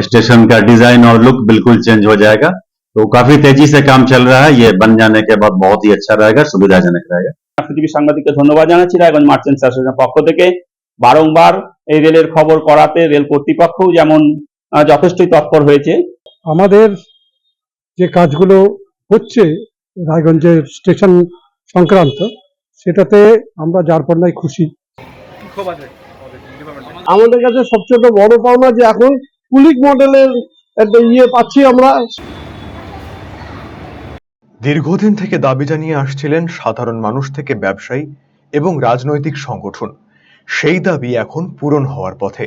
Station का design और look बिल्कुल चेंज हो जाएगा तो काफी तेजी से काम चल रहा है ये बन जाने के बाद बहुत ही अच्छा रहेगा सुविधाजनक रहेगा পৃথিবী সাংবাদিককে ধন্যবাদ জানাচ্ছি রায়গঞ্জ মার্চেন্ট অ্যাসোসিয়েশনের পক্ষ থেকে বারংবার এই রেলের খবর করাতে রেল কর্তৃপক্ষও যেমন আহ, যথেষ্টই তৎপর হয়েছে আমাদের যে কাজগুলো হচ্ছে রায়গঞ্জের স্টেশন সংক্রান্ত সেটাতে আমরা যার পর্যায়ে খুশি আমাদের কাছে সবচেয়ে বড় পাওনা যে এখন কুলিক মডেলের একটা ইয়ে পাচ্ছি আমরা। দীর্ঘদিন থেকে দাবি জানিয়ে আসছিলেন সাধারণ মানুষ থেকে ব্যবসায়ী এবং রাজনৈতিক সংগঠন। সেই দাবি এখন পূরণ হওয়ার পথে।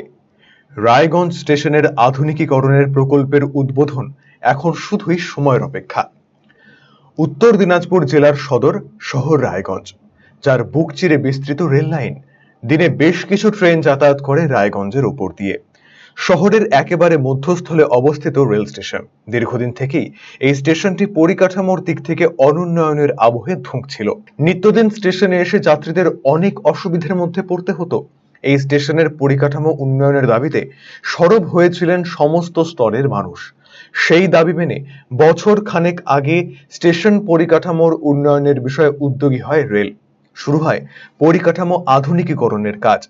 রায়গঞ্জ স্টেশনের আধুনিকীকরণের প্রকল্পের উদ্বোধন এখন শুধুই সময়ের অপেক্ষা। উত্তর দিনাজপুর জেলার সদর শহর রায়গঞ্জ, যার বুক চিরে বিস্তৃত রেল লাইন দিনে বেশ কিছু ট্রেন যাতায়াত করে রায়গঞ্জের উপর দিয়ে। শহরের একেবারে মধ্যস্থলে অবস্থিত রেল স্টেশন। দীর্ঘদিন থেকেই এই স্টেশনটি পরিকাঠামোর দিক থেকে অনুন্নয়নের আবহে ধুঁকছিল নিত্যদিন স্টেশনে এসে যাত্রীদের অনেক অসুবিধার মধ্যে পড়তে হতো। এই স্টেশনের পরিকাঠামো উন্নয়নের দাবিতে সরব হয়েছিলেন সমস্ত স্তরের মানুষ। সেই দাবি মেনে বছর খানেক আগে স্টেশন পরিকাঠামোর উন্নয়নের বিষয়ে উদ্যোগী হয় রেল। শুরু হয় পরিকাঠামো আধুনিকীকরণের কাজ।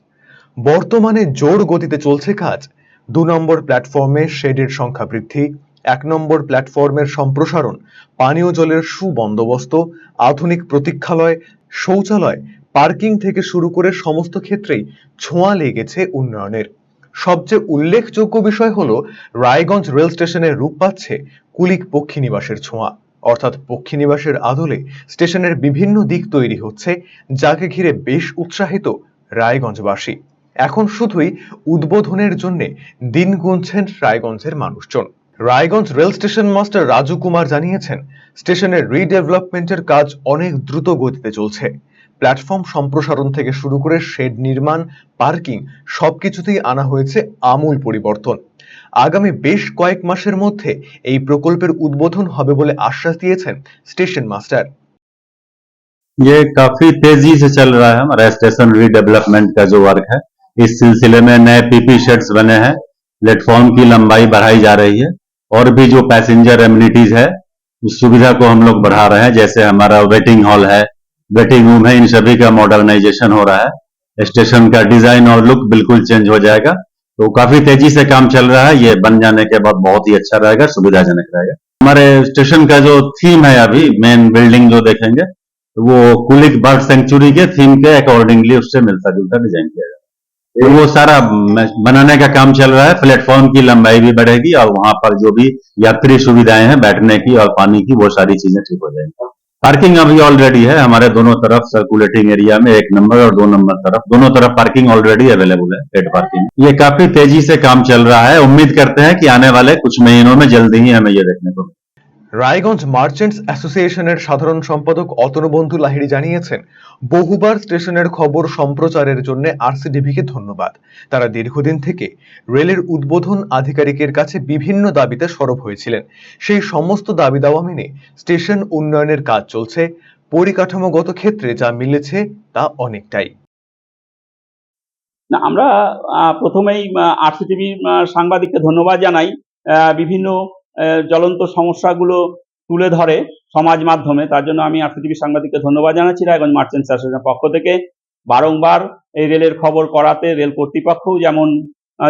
বর্তমানে জোর গতিতে চলছে কাজ। দু নম্বর প্ল্যাটফর্মে শেডের সংখ্যা বৃদ্ধি, এক নম্বর প্ল্যাটফর্মের সম্প্রসারণ, পানীয় জলের সুবন্দোবস্ত, আধুনিক প্রতীক্ষালয়, শৌচালয়, পার্কিং থেকে শুরু করে সমস্ত ক্ষেত্রেই ছোঁয়া লেগেছে উন্নয়নের। সবচেয়ে উল্লেখযোগ্য বিষয় হলো, রায়গঞ্জ রেল স্টেশনের রূপ পাচ্ছে কুলিক পক্ষীনিবাসের ছোঁয়া। অর্থাৎ পক্ষীনিবাসের আদলে স্টেশনের বিভিন্ন দিক তৈরি হচ্ছে, যাকে ঘিরে বেশ উৎসাহিত রায়গঞ্জবাসী। এখন শুধুই উদ্বোধনের জন্য দিন গুনছেন রায়গঞ্জের মানুষজন Raiganj rail station master Raju Kumar জানিয়েছেন স্টেশনের রিডেভেলপমেন্টের কাজ অনেক দ্রুত গতিতে চলছে প্ল্যাটফর্ম সম্প্রসারণ থেকে শুরু করে শেড নির্মাণ পার্কিং সবকিছুতেই আনা হয়েছে আমূল পরিবর্তন আগামী বেশ কয়েক মাসের মধ্যে এই প্রকল্পের উদ্বোধন হবে বলে আশ্বাস দিয়েছেন স্টেশন মাস্টার ये काफी तेजी से चल रहा है हमारा स्टेशन रीडेवलपमेंट का जो वर्क है इस सिलसिले में नए पीपी शेड्स बने हैं। प्लेटफॉर्म की लंबाई बढ़ाई जा रही है। और भी जो पैसेंजर एम्यूनिटीज है, उस सुविधा को हम लोग बढ़ा रहे हैं। जैसे हमारा वेटिंग हॉल है वेटिंग रूम है, इन सभी का मॉडर्नाइजेशन हो रहा है। स्टेशन का डिज़ाइन और लुक बिल्कुल चेंज हो जाएगा। तो काफ़ी तेज़ी से काम चल रहा है। ये बन जाने के बाद बहुत ही अच्छा रहेगा, सुविधाजनक रहेगा। हमारे स्टेशन का जो थीम है अभी मेन बिल्डिंग जो देखेंगे, वो कुलिक बर्ड सेंचुरी के थीम के अकॉर्डिंगली उससे मिलता जुलता डिज़ाइन किया जाएगा तो वो सारा बनाने का काम चल रहा है। प्लेटफॉर्म की लंबाई भी बढ़ेगी और वहाँ पर जो भी यात्री सुविधाएँ हैं, बैठने की और पानी की, वो सारी चीज़ें ठीक हो जाएँगी। पार्किंग अभी ऑलरेडी है। हमारे दोनों तरफ़ सर्कुलेटिंग एरिया में एक नंबर और दो नंबर तरफ़। दोनों तरफ़ पार्किंग ऑलरेडी अवेलेबल है पेड पार्किंग ये काफ़ी तेज़ी से काम चल रहा है। उम्मीद करते हैं कि आने वाले कुछ महीनों में जल्दी ही हमें ये देखने। রায়গঞ্জ মার্চেন্টস অ্যাসোসিয়েশনের সাধারণ সম্পাদক অতনুবন্ধু লাহিড়ি জানিয়েছেন, বহুবার স্টেশনের খবর সম্প্রচারের জন্য আরসিডিভিকে ধন্যবাদ। তারা দীর্ঘদিন থেকে রেলের উদ্বোধন আধিকারিকের কাছে বিভিন্ন দাবিতে সরব হয়েছিলেন। সেই সমস্ত দাবি দাওয়া মেনে স্টেশন উন্নয়নের কাজ চলছে, পরিকাঠামোগত ক্ষেত্রে যা মিলেছে তা অনেকটাই। আমরা প্রথমেই আরসিটিভি সাংবাদিককে ধন্যবাদ জানাই। বিভিন্ন জ্বলন্ত সমস্যাগুলো তুলে ধরে সমাজ মাধ্যমে, তার জন্য আমি আরসিটিভি সাংবাদিককে ধন্যবাদ জানাচ্ছি, রায়গঞ্জ মার্চেন্টস অ্যাসোসিয়েশনের পক্ষ থেকে। বারংবার এই রেলের খবর করাতে রেল কর্তৃপক্ষও যেমন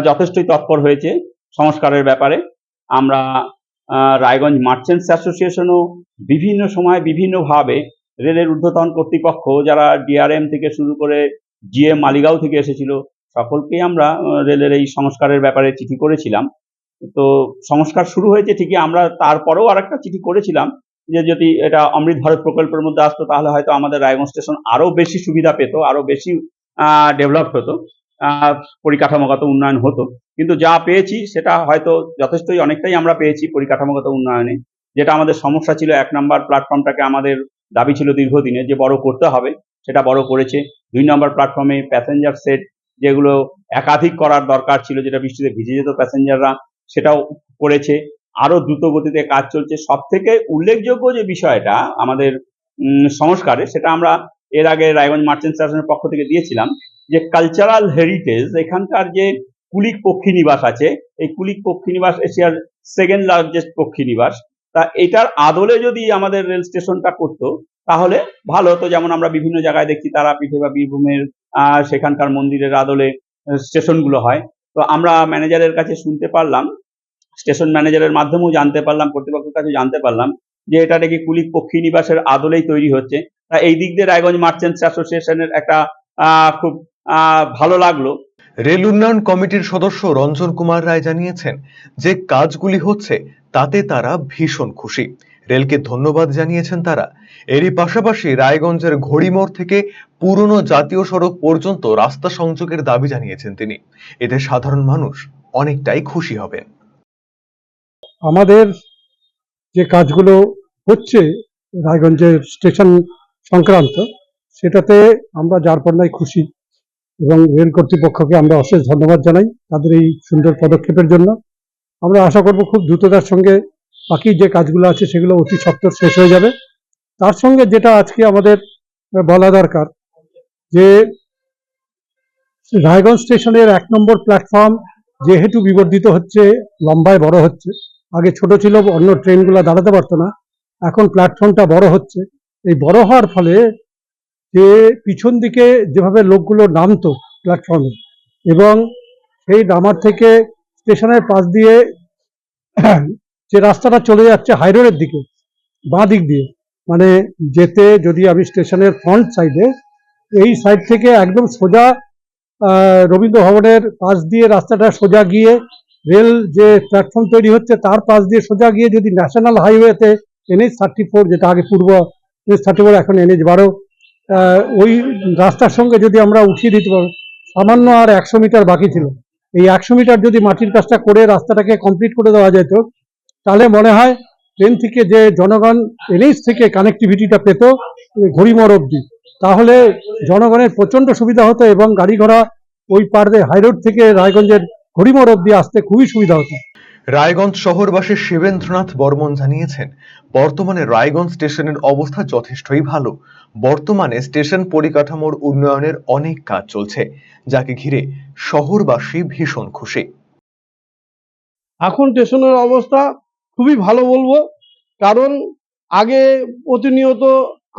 যথেষ্টই তৎপর হয়েছে সংস্কারের ব্যাপারে। আমরা রায়গঞ্জ মার্চেন্টস অ্যাসোসিয়েশনও বিভিন্ন সময় বিভিন্নভাবে রেলের ঊর্ধ্বতন কর্তৃপক্ষ, যারা ডিআরএম থেকে শুরু করে জিএম মালিগাঁও থেকে এসেছিল, সকলকেই আমরা রেলের এই সংস্কারের ব্যাপারে চিঠি করেছিলাম। তো সংস্কার শুরু হয়েছে ঠিকই, আমরা তারপরেও আরেকটা চিঠি করেছিলাম যে যদি এটা অমৃত ভারত প্রকল্পের মধ্যে আসতো তাহলে হয়তো আমাদের রায়গঞ্জ স্টেশন আরও বেশি সুবিধা পেত, আরও বেশি ডেভেলপ হতো পরিকাঠামোগত উন্নয়ন হতো। কিন্তু যা পেয়েছি সেটা হয়তো যথেষ্টই অনেকটাই আমরা পেয়েছি পরিকাঠামোগত উন্নয়নে। যেটা আমাদের সমস্যা ছিল এক নম্বর প্ল্যাটফর্মটাকে আমাদের দাবি ছিল দীর্ঘদিনে যে বড় করতে হবে, সেটা বড় করেছে। দুই নম্বর প্ল্যাটফর্মে প্যাসেঞ্জার সেট যেগুলো একাধিক করার দরকার ছিল, যেটা বৃষ্টিতে ভিজে যেত প্যাসেঞ্জাররা সেটাও করেছে। আরও দ্রুত গতিতে কাজ চলছে। সব থেকে উল্লেখযোগ্য যে বিষয়টা আমাদের সংস্কারে, সেটা আমরা এর আগে রায়গঞ্জ মার্চেন্ট স্টেশনের পক্ষ থেকে দিয়েছিলাম, যে কালচারাল হেরিটেজ এখানকার যে কুলিক পক্ষী নিবাস আছে, এই কুলিক পক্ষী নিবাস এশিয়ার সেকেন্ড লার্জেস্ট পক্ষী নিবাস, তা এটার আদলে যদি আমাদের রেল স্টেশনটা করতো, তাহলে ভালো হতো। যেমন আমরা বিভিন্ন জায়গায় দেখছি তারাপীঠে বা বীরভূমের সেখানকার মন্দিরের আদলে স্টেশনগুলো হয়। তো আমরা ম্যানেজারের কাছে শুনতে পারলাম স্টেশন ম্যানেজারের মাধ্যমেও জানতে পারলাম, কর্তৃপক্ষের কাছে জানতে পারলাম যে এটা নাকি কুলিক পক্ষী নিবাসের আদলেই তৈরি হচ্ছে। তা এই দিক দিয়ে রায়গঞ্জ মার্চেন্টস অ্যাসোসিয়েশনের একটা খুব ভালো লাগল। রেল উন্নয়ন কমিটির সদস্য রঞ্জন কুমার রায় জানিয়েছেন যে কাজগুলি হচ্ছে তাতে তারা ভীষণ খুশি। রেলকে ধন্যবাদ জানিয়েছেন তারা। এরই পাশাপাশি রায়গঞ্জের ঘড়িমোড় থেকে পুরনো জাতীয় সড়ক পর্যন্ত রাস্তা সংযোগের দাবি জানিয়েছেন তিনি। এতে সাধারণ মানুষ অনেকটাই খুশি হবেন। আমাদের যে কাজগুলো হচ্ছে রায়গঞ্জের স্টেশন সংক্রান্ত, সেটাতে আমরা যার পণ্যায় খুশি এবং রেল কর্তৃপক্ষকে আমরা অশেষ ধন্যবাদ জানাই তাদের এই সুন্দর পদক্ষেপের জন্য। আমরা আশা করব খুব দ্রুততার সঙ্গে বাকি যে কাজগুলো আছে সেগুলো অতি সত্বর শেষ হয়ে যাবে। তার সঙ্গে যেটা আজকে আমাদের বলা দরকার, যে রায়গঞ্জ স্টেশনের এক নম্বর প্ল্যাটফর্ম যেহেতু বিবর্ধিত হচ্ছে, লম্বায় বড় হচ্ছে, আগে ছোট ছিল, অন্য ট্রেনগুলো দাঁড়াতে পারতো না, এখন প্ল্যাটফর্মটা বড় হচ্ছে। এই বড় হওয়ার ফলে যে পিছন দিকে যেভাবে লোকগুলো নামতো প্ল্যাটফর্মে, এবং সেই নামার থেকে স্টেশনের পাশ দিয়ে যে রাস্তাটা চলে যাচ্ছে হাইরোডের দিকে, বাঁ দিক দিয়ে মানে যেতে যদি আমি স্টেশনের ফ্রন্ট সাইডে এই সাইড থেকে একদম সোজা রবীন্দ্র ভবনের পাশ দিয়ে রাস্তাটা সোজা গিয়ে, রেল যে প্ল্যাটফর্ম তৈরি হচ্ছে তার পাশ দিয়ে সোজা গিয়ে যদি ন্যাশনাল হাইওয়েতে এনএইচ থার্টি ফোর যেটা আগে পূর্ব এনএইচ থার্টি ফোর এখন এনএইচ বারো ওই রাস্তার সঙ্গে যদি আমরা উঠিয়ে দিতে পারি, সামান্য আর একশো মিটার বাকি ছিল। এই একশো মিটার যদি মাটির কাজটা করে রাস্তাটাকে কমপ্লিট করে দেওয়া যেত তাহলে মনে হয় ট্রেন থেকে যে জনগণ এনএইচ থেকে কানেক্টিভিটিটা পেত ঘড়িমোড় অব্দি তাহলে জনগণের প্রচণ্ড সুবিধা হতো এবং গাড়ি ঘোড়া ওই পার হাইরোড থেকে রায়গঞ্জের ঘড়িমর অব্দি আসতে খুবই সুবিধা হতো। রায়গঞ্জ শহরবাসী শিবেন্দ্রনাথ বর্মন জানিয়েছেন বর্তমানে রায়গঞ্জ স্টেশনের অবস্থা যথেষ্টই ভালো। বর্তমানে স্টেশন পরিকাঠামোর উন্নয়নের অনেক কাজ চলছে যাকে ঘিরে শহরবাসী ভীষণ খুশি। এখন স্টেশনের অবস্থা খুবই ভালো বলব। কারণ আগে প্রতিনিয়ত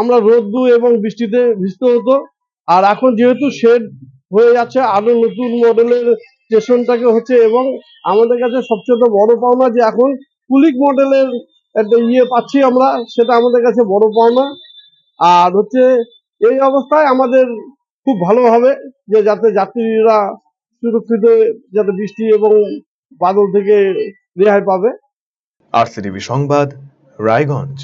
আমরা রোদ্দু এবং বৃষ্টিতে ভিজতে হতো। আর এখন যেহেতু শেড হয়ে যাচ্ছে, আরও নতুন মডেলের স্টেশনটাকে হচ্ছে এবং আমাদের কাছে সবচেয়ে বড় পাওনা যে এখন কুলিক মডেলের একটা ইয়ে পাচ্ছি আমরা, সেটা আমাদের কাছে বড় পাওনা। আর হচ্ছে এই অবস্থায় আমাদের খুব ভালো হবে যে যাতে যাত্রীরা সুরক্ষিত যাতে বৃষ্টি এবং বাদল থেকে রেহাই পাবে। আরসিটিভি সংবাদ রায়গঞ্জ।